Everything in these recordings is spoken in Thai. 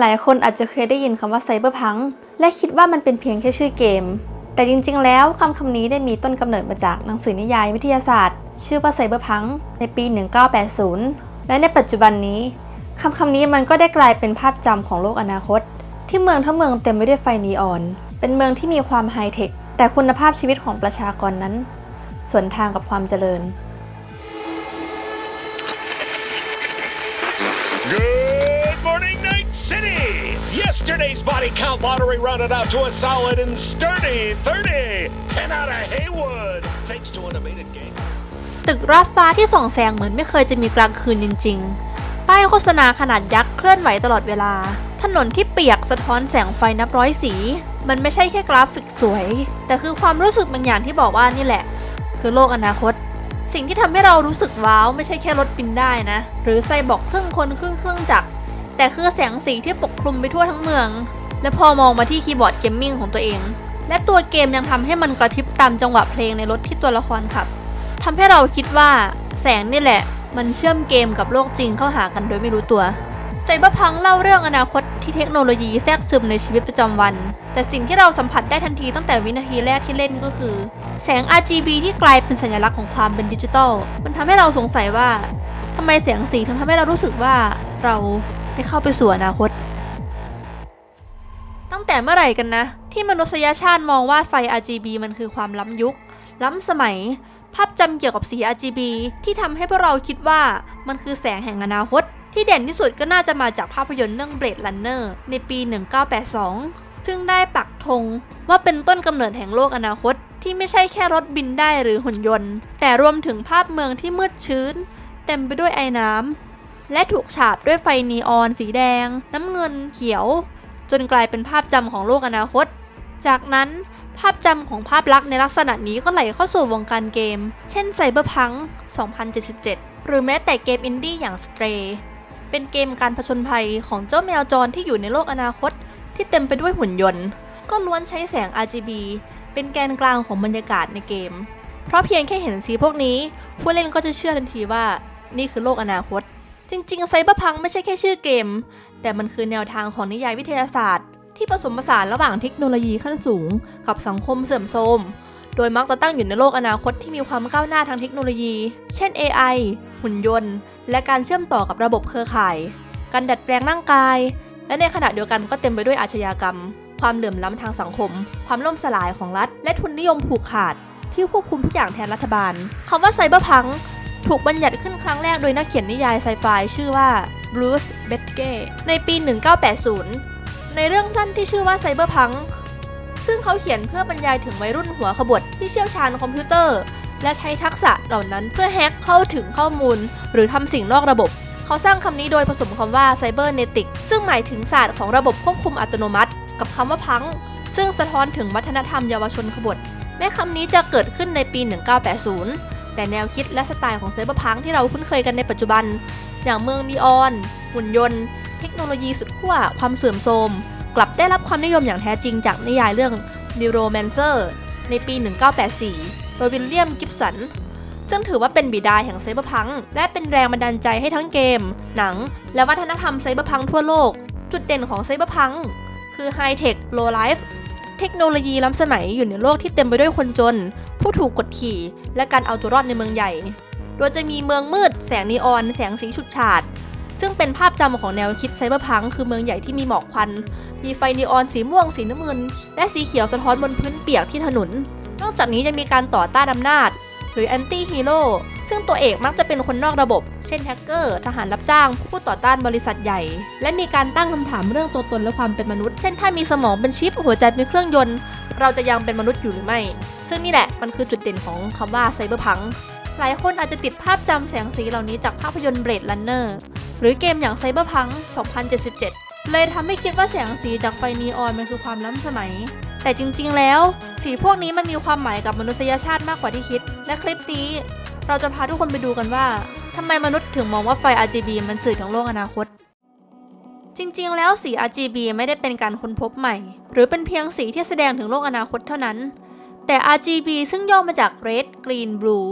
หลายคนอาจจะเคยได้ยินคำว่าไซเบอร์พังและคิดว่ามันเป็นเพียงแค่ชื่อเกม แต่จริงๆ แล้วคำคำนี้ได้มีต้นกำเนิดมาจากหนังสือนิยายวิทยาศาสตร์ ชื่อว่าไซเบอร์พังในปี 1980 และในปัจจุบันนี้คำคำนี้มันก็ได้กลายเป็นภาพจำของโลกอนาคต ที่เมืองทั้งเมืองเต็มไปด้วยไฟนีออน เป็นเมืองที่มีความไฮเทคแต่คุณภาพชีวิตของประชากรนั้นสวนทางกับความเจริญ Yesterday's body count lottery rounded out to a solid and sturdy 30. 10 out of Haywood, thanks to an evaded game. ตึกรอบฟ้าที่ส่องแสงเหมือนไม่เคยจะมีกลางคืนจริง ๆ ป้ายโฆษณาขนาดยักษ์เคลื่อนไหวตลอดเวลา ถนนที่เปียกสะท้อนแสงไฟนับร้อยสี มันไม่ใช่แค่กราฟิกสวย แต่คือความรู้สึกบางอย่างที่บอกว่านี่แหละ คือโลกอนาคต สิ่งที่ทำให้เรารู้สึกว้าว ไม่ใช่แค่รถบินได้นะ หรือไซบอร์กครึ่งคนครึ่งเครื่องจักร แต่คือแสงสีที่ปกคลุมไปทั่วทั้งเมือง และพอมองมาที่คีย์บอร์ดเกมมิ่งของตัวเอง และตัวเกมยังทำให้มันกระพริบตามจังหวะเพลงในรถที่ตัวละครขับทำให้เราคิดว่าแสงนี่แหละ มันเชื่อมเกมกับโลกจริงเข้าหากันโดยไม่รู้ตัวไซเบอร์พังเล่าเรื่องอนาคตที่เทคโนโลยีแทรกซึมในชีวิตประจำวัน แต่สิ่งที่เราสัมผัสได้ทันทีตั้งแต่วินาทีแรกที่เล่นก็คือ แสง RGB ที่กลายเป็นสัญลักษณ์ของความเป็นดิจิตอลมันทำให้เราสงสัยว่าทำไมแสงสีถึงทำให้เรารู้สึกว่าเรา ได้เข้าไปสู่อนาคต ตั้งแต่เมื่อไหร่กันนะ ที่มนุษยชาติมองว่าไฟ RGB มันคือความล้ำยุค ล้ำสมัย ภาพจำเกี่ยวกับสี RGB ที่ทำให้พวกเราคิดว่ามันคือแสงแห่งอนาคต ที่เด่นที่สุดก็น่าจะมาจากภาพยนตร์เรื่อง Blade Runner ในปี 1982 ซึ่งได้ปักธงว่าเป็นต้นกำเนิดแห่งโลกอนาคตที่ไม่ใช่แค่รถบินได้หรือหุ่นยนต์ แต่รวมถึงภาพเมืองที่มืดชื้น เต็มไปด้วยไอ้น้ำ และถูกฉาบด้วยไฟนีออนสีแดง น้ำเงินเขียว จนกลายเป็นภาพจำของโลกอนาคต จากนั้นภาพจำของภาพลักษณ์ในลักษณะนี้ก็ไหลเข้าสู่วงการเกม เช่น Cyberpunk 2077 หรือแม้แต่เกมอินดี้อย่าง Stray เป็นเกมการผจญภัยของเจ้าแมวจรที่อยู่ในโลกอนาคต ที่เต็มไปด้วยหุ่นยนต์ ก็ล้วนใช้แสง RGB เป็นแกนกลางของบรรยากาศในเกม เพราะเพียงแค่เห็นสีพวกนี้ ผู้เล่นก็จะเชื่อทันทีว่านี่คือโลกอนาคต จริงๆ Cyberpunk ไม่ใช่แค่ชื่อเกม แต่มันคือแนวทางของนิยายวิทยาศาสตร์ ที่ผสมผสานระหว่างเทคโนโลยีขั้นสูง กับสังคมเสื่อมโทรมโดยมักจะตั้งอยู่ในโลกอนาคตที่มีความก้าวหน้าทางเทคโนโลยี เช่น AI หุ่นยนต์ และการเชื่อมต่อกับระบบเครือข่าย การดัดแปลงร่างกาย และในขณะเดียวกันก็เต็มไปด้วยอาชญากรรม ความเหลื่อมล้ำทางสังคม ความล่มสลายของรัฐ และทุนนิยมผูกขาด ที่ควบคุมทุกอย่างแทนรัฐบาลคำว่าไซเบอร์พัง ถูกบัญญัติขึ้นครั้งแรกโดยนักเขียนนิยายไซไฟชื่อว่า Bruce b e t g e ในปี 1980 ในเรื่องสั้นที่ชื่อว่าไซเบอร์พังซึ่งเขาเขียนเพื่อบรรยายถึงวัยรุ่นหัวขบวที่เชี่ยวชาญคอมพิวเตอร์ และใช้ทักษะเหล่านั้นเพื่อแฮ็กเข้าถึงข้อมูล หรือทำสิ่งนอกระบบ เขาสร้างคำนี้โดยผสมคำว่าไซเบอร์เนติกซึ่งหมายถึงศาสตร์ของระบบควบคุมอัตโนมัติ กับคำว่าพัง ซึ่งสะท้อนถึงวัฒนธรรมเยาวชนขบฏแม้คำนี้จะเกิดขึ้นในปี 1980 แต่แนวคิดและสไตล์ของไซเบอร์พังที่เราคุ้นเคยกันในปัจจุบัน อย่างเมืองนีออน หุ่นยนต์ เทคโนโลยีสุดขั้วความเสื่อมโทรม กลับได้รับความนิยมอย่างแท้จริงจากนิยายเรื่อง Neuromancer ในปี 1984 โดยวิลเลียม กิบสัน ซึ่งถือว่าเป็นบิดาแห่งไซเบอร์พังและเป็นแรงบันดาลใจให้ทั้งเกม หนัง และวัฒนธรรมไซเบอร์พังทั่วโลก จุดเด่นของไซเบอร์พังคือไฮเทคโลไลฟ์ เทคโนโลยีล้ำสมัยอยู่ในโลกที่เต็มไปด้วยคนจน ผู้ถูกกดขี่ และการเอาตัวรอดในเมืองใหญ่ โดยจะมีเมืองมืด แสงนีออน แสงสีฉุดฉาด ซึ่งเป็นภาพจำของแนวคิดไซเบอร์พังคือเมืองใหญ่ที่มีหมอกควัน มีไฟนีออนสีม่วง สีน้ำเงิน และสีเขียวสะท้อนบนพื้นเปียกที่ถนน นอกจากนี้ยังมีการต่อต้านอำนาจ หรือแอนตี้ฮีโร่ ซึ่งตัวเอกมักจะเป็นคนนอกระบบ เช่นแฮกเกอร์ ทหารรับจ้าง ผู้ต่อต้านบริษัทใหญ่ และมีการตั้งคำถามเรื่องตัวตนและความเป็นมนุษย์ เช่นถ้ามีสมองเป็นชิปหัวใจเป็นเครื่องยนต์ เราจะยังเป็นมนุษย์อยู่หรือไม่ ซึ่งนี่แหละมันคือจุดเด่นของคำว่าไซเบอร์พังหลายคนอาจจะติดภาพจำแสงสีเหล่านี้จากภาพยนตร์ Blade Runner หรือเกมอย่าง Cyberpunk 2077 เลยทำให้คิดว่าแสงสีจากไฟนีออนมันคือความล้ำสมัย แต่จริงๆแล้ว สีพวกนี้มันมีความหมายกับมนุษยชาติมากกว่าที่คิด และคลิปนี้ เราจะพาทุกคนไปดูกันว่าทำไมมนุษย์ถึงมองว่าไฟ RGB มันสื่อถึงโลกอนาคต จริงๆ แล้วสี RGB ไม่ได้เป็นการค้นพบใหม่ หรือเป็นเพียงสีที่แสดงถึงโลกอนาคตเท่านั้น แต่ RGB ซึ่งย่อมาจาก Red Green Blue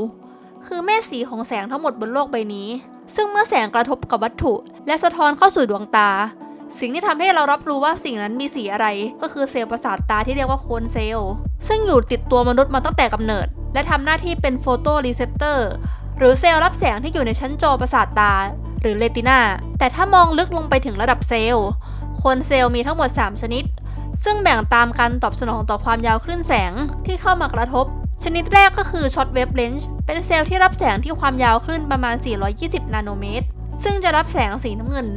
คือแม่สีของแสงทั้งหมดบนโลกใบนี้ ซึ่งเมื่อแสงกระทบกับวัตถุ และสะท้อนเข้าสู่ดวงตา สิ่งที่ทำให้เรารับรู้ว่าสิ่งนั้นมีสีอะไร ก็คือเซลล์ประสาทตาที่เรียกว่าโคนเซลล์ซึ่งอยู่ติดตัวมนุษย์มาตั้งแต่กำเนิด และทำหน้าที่เป็นโฟโตรีเซปเตอร์หรือเซลล์รับแสงที่อยู่ในชั้นจอประสาทตา หรือเรตินาแต่ถ้ามองลึกลงไปถึงระดับเซลล์ คนเซลล์มีทั้งหมด 3 ชนิด ซึ่งแบ่งตามการตอบสนองต่อความยาวคลื่นแสงที่เข้ามากระทบ ชนิดแรกก็คือช็อตเวฟเลนส์เป็นเซลล์ที่รับแสงที่ความยาวคลื่นประมาณ 420 นาโนเมตร ซึ่งจะรับแสงสีน้ำเงิน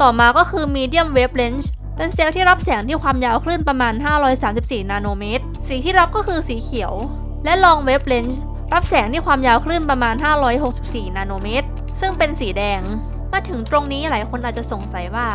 ต่อมาก็คือมีเดียมเวฟเลนส์เป็นเซลล์ที่รับแสงที่ความยาวคลื่นประมาณ 534 นาโนเมตร สีที่รับก็คือสีเขียว และลองเวฟเลนส์รับแสงที่ความยาวคลื่นประมาณ 564 นาโนเมตร ซึ่งเป็นสีแดง มาถึงตรงนี้หลายคนอาจจะสงสัยว่า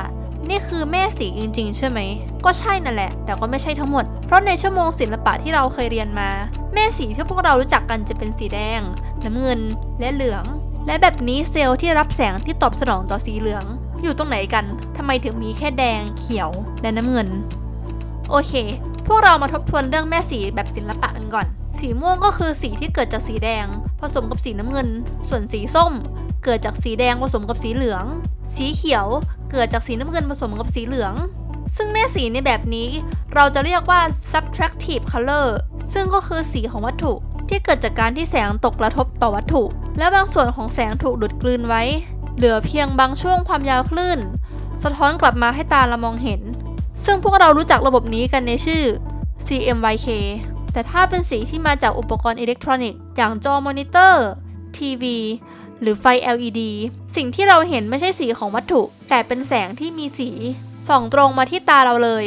นี่คือแม่สีจริง ๆ ใช่ไหม ก็ใช่นั่นแหละ แต่ก็ไม่ใช่ทั้งหมด เพราะในชั่วโมงศิลปะที่เราเคยเรียนมา แม่สีที่พวกเรารู้จักกันจะเป็นสีแดง น้ำเงิน และเหลือง และแบบนี้เซลล์ที่รับแสงที่ตอบสนองต่อสีเหลือง อยู่ตรงไหนกัน ทำไมถึงมีแค่แดง เขียว และน้ำเงิน โอเค พวกเรามาทบทวนเรื่องแม่สีแบบศิลปะกันก่อน สีม่วงก็คือสีที่เกิดจากสีแดง ผสมกับสีน้ำเงิน ส่วนสีส้ม เกิดจากสีแดงผสมกับสีเหลือง สีเขียวเกิดจากสีน้ำเงินผสมกับสีเหลือง ซึ่งแม่สีในแบบนี้ เราจะเรียกว่า subtractive color ซึ่งก็คือสีของวัตถุที่เกิดจากการที่แสงตกกระทบต่อวัตถุ และบางส่วนของแสงถูกดูดกลืนไว้ เหลือเพียงบางช่วงความยาวคลื่น สะท้อนกลับมาให้ตาเรามองเห็น ซึ่งพวกเรารู้จักระบบนี้กันในชื่อ CMYK แต่ถ้าเป็นสีที่มาจากอุปกรณ์อิเล็กทรอนิกส์อย่างจอมอนิเตอร์ ทีวี หรือไฟ LED สิ่งที่เราเห็นไม่ใช่สีของวัตถุ แต่เป็นแสงที่มีสีส่องตรงมาที่ตาเราเลย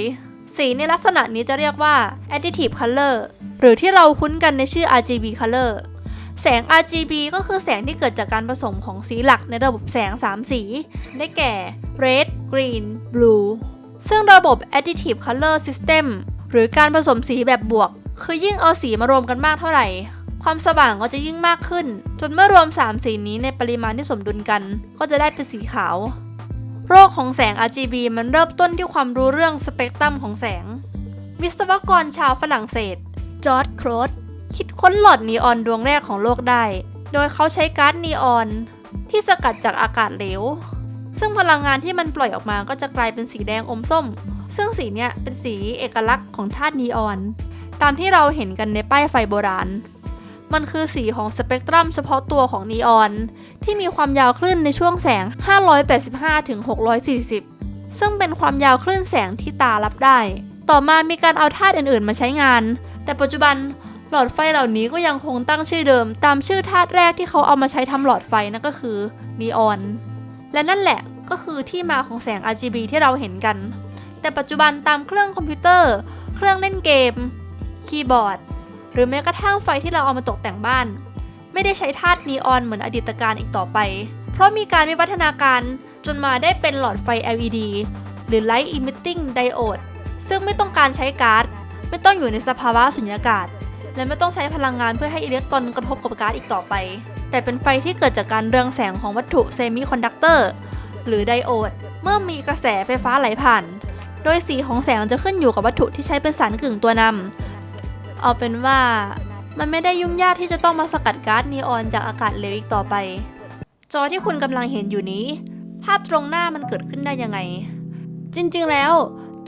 สีในลักษณะนี้จะเรียกว่า additive color หรือที่เราคุ้นกันในชื่อ RGB color แสง RGB ก็คือแสงที่เกิดจากการผสมของสีหลักในระบบแสง 3 สี ได้แก่ red green blue ซึ่งระบบ additive color system หรือการผสมสีแบบบวก คือยิ่งเอาสีมารวมกันมากเท่าไหร่ ความสว่างก็จะยิ่งมากขึ้น จนเมื่อรวม 3 สีนี้ในปริมาณที่สมดุลกัน ก็จะได้เป็นสีขาว โรคของแสง RGB มันเริ่มต้นที่ความรู้เรื่องสเปกตรัมของแสง วิศวกรชาวฝรั่งเศส จอร์ดโครดคิดค้นหลอดนีออนดวงแรกของโลกได้ โดยเขาใช้ก๊าซนีออน ที่สกัดจากอากาศเหลว ซึ่งพลังงานที่มันปล่อยออกมาก็จะกลายเป็นสีแดงอมส้ม ซึ่งสีเนี้ยเป็นสีเอกลักษณ์ของธาตุนีออน ตามที่เราเห็นกันในป้ายไฟโบราณ มันคือสีของสเปกตรัมเฉพาะตัวของนีออน ที่มีความยาวคลื่นในช่วงแสง 585ถึง640 ซึ่งเป็นความยาวคลื่นแสงที่ตารับได้ ต่อมามีการเอาธาตุอื่นๆ มาใช้งาน แต่ปัจจุบันหลอดไฟเหล่านี้ก็ยังคงตั้งชื่อเดิม ตามชื่อธาตุแรกที่เขาเอามาใช้ทำหลอดไฟนั่นก็คือนีออน และนั่นแหละก็คือที่มาของแสง RGB ที่เราเห็นกัน แต่ปัจจุบันตามเครื่องคอมพิวเตอร์ เครื่องเล่นเกม คีย์บอร์ด หรือแม้กระทั่งไฟที่เราเอามาตกแต่งบ้าน ไม่ได้ใช้ธาตุนีออนเหมือนอดีตการอีกต่อไป เพราะมีการวิวัฒนาการจนมาได้เป็นหลอดไฟ LED หรือ Light Emitting Diode ซึ่งไม่ต้องการใช้ก๊าซไม่ต้องอยู่ในสภาวะสุญญากาศ และไม่ต้องใช้พลังงานเพื่อให้อิเล็กตรอนกระทบกับก๊าซอีกต่อไป แต่เป็นไฟที่เกิดจากการเรืองแสงของวัตถุเซมิคอนดักเตอร์หรือไดโอด เมื่อมีกระแสไฟฟ้าไหลผ่าน โดยสีของแสงจะขึ้นอยู่กับวัตถุที่ใช้เป็นสารกึ่งตัวนำ เอาเป็นว่ามันไม่ได้ยุ่งยากที่จะต้องมาสกัดก๊าซนีออนจากอากาศเหลวอีกต่อไป จอที่คุณกำลังเห็นอยู่นี้ ภาพตรงหน้ามันเกิดขึ้นได้ยังไง จริงๆ แล้ว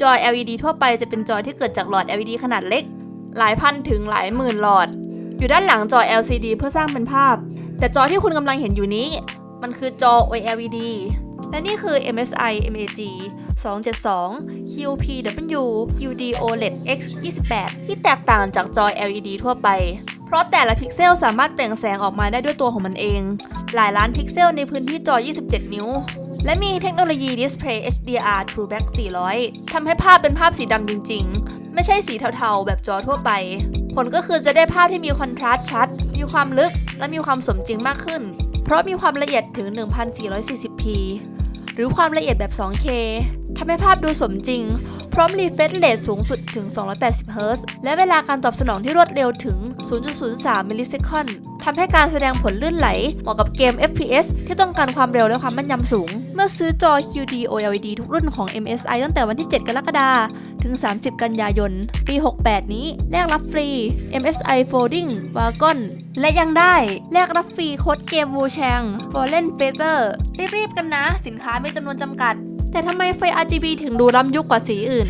จอ LED ทั่วไปจะเป็นจอที่เกิดจากหลอด LED ขนาดเล็ก หลายพันถึงหลายหมื่นหลอด อยู่ด้านหลังจอ LCD เพื่อสร้างเป็นภาพ แต่จอที่คุณกำลังเห็นอยู่นี้ มันคือจอ OLED และนี่คือ MSI MAG 272 QPW UD OLED X 28 ที่แตกต่างจากจอ LED ทั่วไป เพราะแต่ละพิกเซลสามารถเปล่งแสงออกมาได้ด้วยตัวของมันเอง หลายล้านพิกเซลในพื้นที่จอ 27 นิ้ว และมีเทคโนโลยี Display HDR TrueBack 400 ทำให้ภาพเป็นภาพสีดำจริง ๆ ไม่ใช่สีเทาๆ แบบจอทั่วไป ผลก็คือจะได้ภาพที่มีคอนทราสต์ชัด มีความลึก และมีความสมจริงมากขึ้น เพราะมีความละเอียดถึง 1440 หรือความละเอียดแบบ 2K ทำให้ภาพดูสมจริง พร้อมรีเฟรชเรทสูงสุดถึง 280 เฮิรตซ์และเวลาการตอบสนองที่รวดเร็วถึง 0.03 มิลลิเซคัน ทำให้การแสดงผลลื่นไหล เหมาะกับเกม FPS ที่ต้องการความเร็วและความแม่นยำสูง เมื่อซื้อจอ QD OLED ทุกรุ่นของ MSI ตั้งแต่วันที่ 7 กรกฎาคมถึง 30 กันยายน ปี 68 นี้แลกรับฟรี MSI Folding Wagon และยังได้แลกรับฟรีโค้ดเกม Wu Chang Fallen Feather รีบๆกันนะ สินค้ามีจำนวนจำกัด แต่ทำไมไฟ RGB ถึงดูล้ำยุคกว่าสีอื่น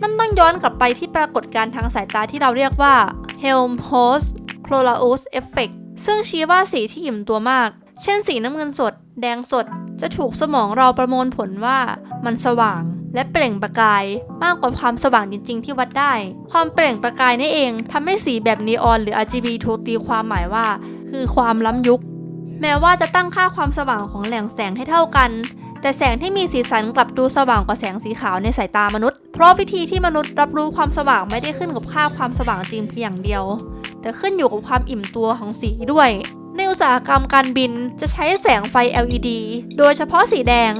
นั่นต้องย้อนกลับไปที่ปรากฏการณ์ทางสายตาที่เราเรียกว่า Helmholtz Chlorus Effect ซึ่งชี้ว่าสีที่อิ่มตัวมาก เช่นสีน้ำเงินสด แดงสด จะถูกสมองเราประมวลผลว่ามันสว่างและเปล่งประกายมากกว่าความสว่างจริง ๆ ที่วัดได้ ความเปล่งประกายนี่เองทำให้สีแบบนีออนหรือ RGB ถูกตีความหมายว่า คือความล้ำยุค แม้ว่าจะตั้งค่าความสว่างของแหล่งแสงให้เท่ากัน แต่แสงที่มีสีสันกลับดูสว่างกว่าแสงสีขาวในสายตามนุษย์ เพราะวิธีที่มนุษย์รับรู้ความสว่างไม่ได้ขึ้นกับค่าความสว่างจริงเพียงอย่างเดียว แต่ขึ้นอยู่กับความอิ่มตัวของสีด้วย ในอุตสาหกรรมการบินจะใช้แสงไฟ LED โดยเฉพาะสีแดง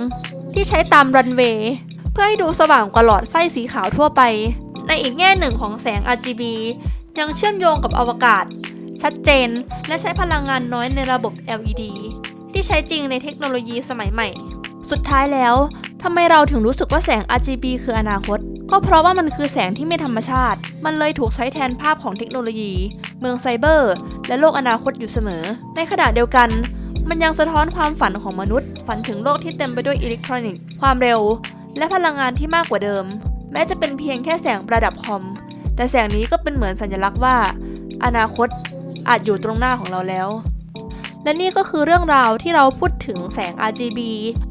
ที่ใช้ตามรันเวย์เพื่อให้ดูสว่างกว่าหลอดไส้สีขาวทั่วไป ในอีกแง่หนึ่งของแสง RGB ยังเชื่อมโยงกับอวกาศ ชัดเจน และใช้พลังงานน้อยในระบบ LED ที่ใช้จริงในเทคโนโลยีสมัยใหม่ สุดท้ายแล้วทำไมเราถึงรู้สึกว่าแสง RGB คืออนาคต ก็เพราะว่ามันคือแสงที่ไม่ธรรมชาติ มันเลยถูกใช้แทนภาพของเทคโนโลยี เมืองไซเบอร์ และโลกอนาคตอยู่เสมอ ในขณะเดียวกัน มันยังสะท้อนความฝันของมนุษย์ ฝันถึงโลกที่เต็มไปด้วยอิเล็กทรอนิกส์ ความเร็ว และพลังงานที่มากกว่าเดิม แม้จะเป็นเพียงแค่แสงประดับคอม แต่แสงนี้ก็เป็นเหมือนสัญลักษณ์ว่า อนาคตอาจอยู่ตรงหน้าของเราแล้ว และนี่ก็คือเรื่องราวที่เราพูดถึงแสง RGB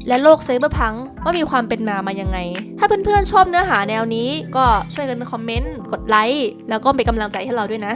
และโลกไซเบอร์พังว่ามีความเป็นมามายังไง ถ้าเพื่อนๆชอบเนื้อหาแนวนี้ก็ช่วยกันคอมเมนต์ กดไลค์ แล้วก็เป็นกำลังใจให้เราด้วยนะ